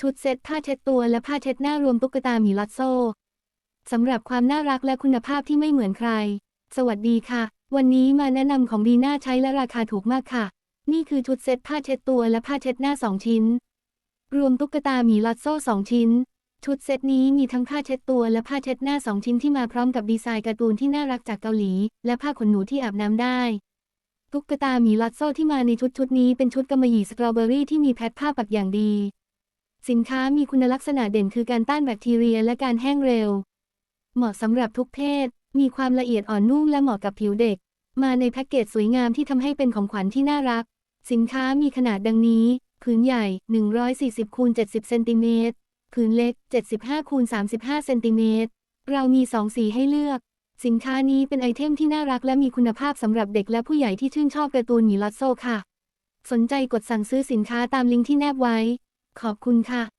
ชุดเซ็ตผ้าเช็ดตัวและผ้าเช็ดหน้ารวมตุ๊กตาหมีลอตโซ่สำหรับความน่ารักและคุณภาพที่ไม่เหมือนใคร สวัสดีค่ะ วันนี้มาแนะนำของดีน่าใช้และราคาถูกมากค่ะ นี่คือชุดเซ็ตผ้าเช็ดตัวและผ้าเช็ดหน้า 2 ชิ้น รวมตุ๊กตาหมีลอตโซ่ 2 ชิ้น ชุดเซตนี้มีทั้งผ้าเช็ดตัวและผ้าเช็ดหน้า 2 ชิ้นที่มาพร้อมกับดีไซน์การ์ตูนที่น่ารักจากเกาหลี และผ้าขนหนูที่อาบน้ำได้ตุ๊กตาหมีลอตโซ่ที่มาในชุดชุดนี้เป็นชุดกำมะหยี่สตรอเบอรี่ที่มีแพทผ้าปักอย่างดี สินค้ามีคุณลักษณะเด่นคือการต้านแบคทีเรียและการแห้งเร็ว เหมาะสำหรับทุกเพศ มีความละเอียดอ่อนนุ่มและเหมาะกับผิวเด็ก มาในแพ็กเกจสวยงามที่ทำให้เป็นของขวัญที่น่ารัก สินค้ามีขนาดดังนี้ ผืนใหญ่ 140คูณ70เซนติเมตร ผืนเล็ก 75คูณ35เซนติเมตร เรามี2สีให้เลือก สินค้านี้เป็นไอเทมที่น่ารักและมีคุณภาพสำหรับเด็กและผู้ใหญ่ที่ชื่นชอบการ์ตูนหมีลอตโซค่ะ สนใจกดสั่งซื้อสินค้าตามลิงก์ที่แนบไว้ ขอบคุณค่ะ